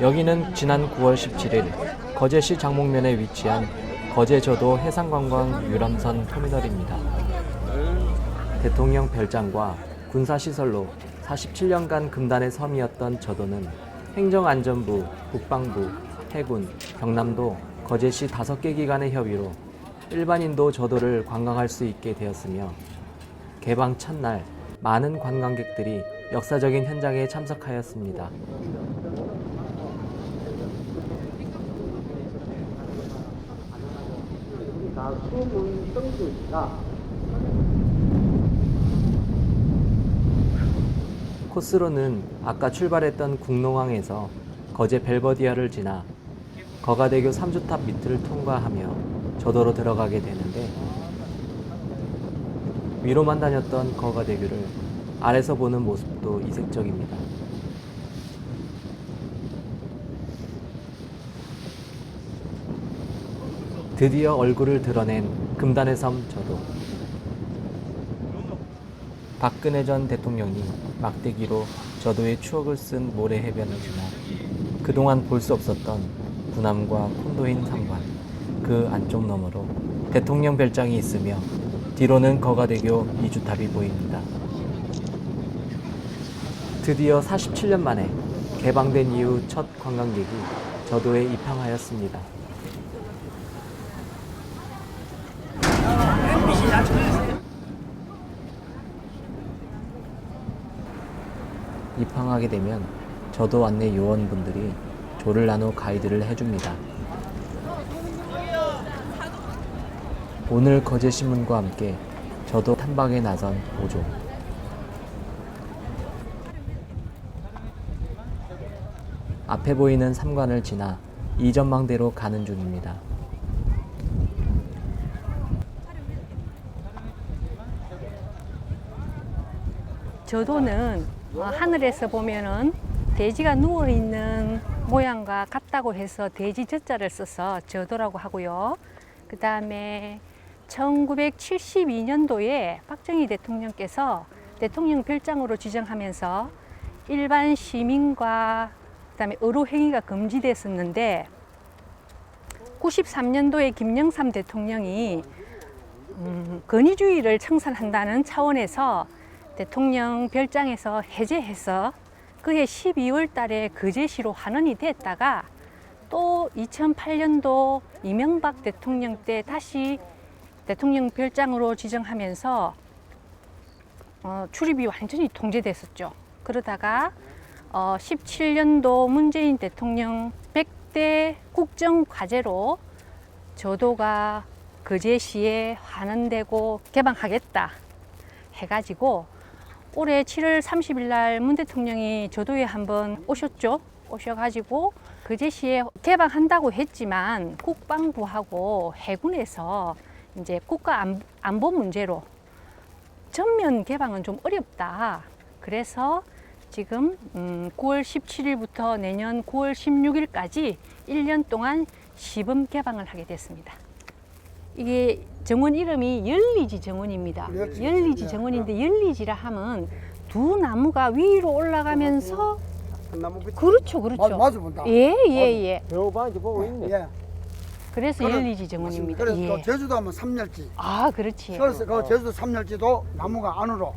여기는 지난 9월 17일 거제시 장목면에 위치한 거제저도 해상관광 유람선 터미널입니다. 대통령 별장과 군사시설로 47년간 금단의 섬이었던 저도는 행정안전부, 국방부, 해군, 경남도, 거제시 다섯 개 기관의 협의로 일반인도 저도를 관광할 수 있게 되었으며 개방 첫날 많은 관광객들이 역사적인 현장에 참석하였습니다. 코스로는 아까 출발했던 국농항에서 거제 벨버디아를 지나 거가대교 3주탑 밑을 통과하며 저도로 들어가게 되는데 위로만 다녔던 거가대교를 아래서 보는 모습도 이색적입니다. 드디어 얼굴을 드러낸 금단의 섬 저도. 박근혜 전 대통령이 막대기로 저도의 추억을 쓴 모래 해변을 지나 그동안 볼 수 없었던 군함과 콘도인 상관 그 안쪽 너머로 대통령 별장이 있으며 뒤로는 거가대교 이주탑이 보입니다. 드디어 47년 만에 개방된 이후 첫 관광객이 저도에 입항하였습니다. 입항하게 되면 저도 안내 요원분들이 조를 나눠 가이드를 해줍니다. 오늘 거제 신문과 함께 저도 탐방에 나선 오조. 앞에 보이는 삼관을 지나 이전망대로 가는 중입니다. 저도는 어, 하늘에서 보면은 돼지가 누워 있는 모양과 같다고 해서 돼지 젖자를 써서 저도라고 하고요. 그 다음에 1972년도에 박정희 대통령께서 대통령 별장으로 지정하면서 일반 시민과 그다음에 의료 행위가 금지됐었는데 93년도에 김영삼 대통령이 음, 건의주의를 청산한다는 차원에서 대통령 별장에서 해제해서 그해 12월 달에 거제시로 환원이 됐다가 또 2008년도 이명박 대통령 때 다시 대통령 별장으로 지정하면서 어, 출입이 완전히 통제됐었죠. 그러다가 어, 17년도 문재인 대통령 100대 국정 과제로 저도가 거제시에 환원되고 개방하겠다 해가지고 올해 7월 30일 날 문 대통령이 저도에 한번 오셨죠. 오셔가지고 거제시에 개방한다고 했지만 국방부하고 해군에서 이제 국가 안- 안보 문제로 전면 개방은 좀 어렵다. 그래서 지금 음, 9월 17일부터 내년 9월 16일까지 1년 동안 시범 개방을 하게 됐습니다. 이게 정원 이름이 열리지 정원입니다. 그렇지. 열리지 예, 정원인데 열리지라 하면 두 나무가 위로 올라가면서 나무 빛. 그렇죠, 그렇죠. 맞아, 맞아 본다. 예, 예, 예. 배워봐 이제 보고 있네. 예. 그래서 그래, 열리지 정원입니다. 그래서 예. 또 제주도 하면 삼열지. 아, 그렇지. 그래서 그 제주도 삼열지도 나무가 안으로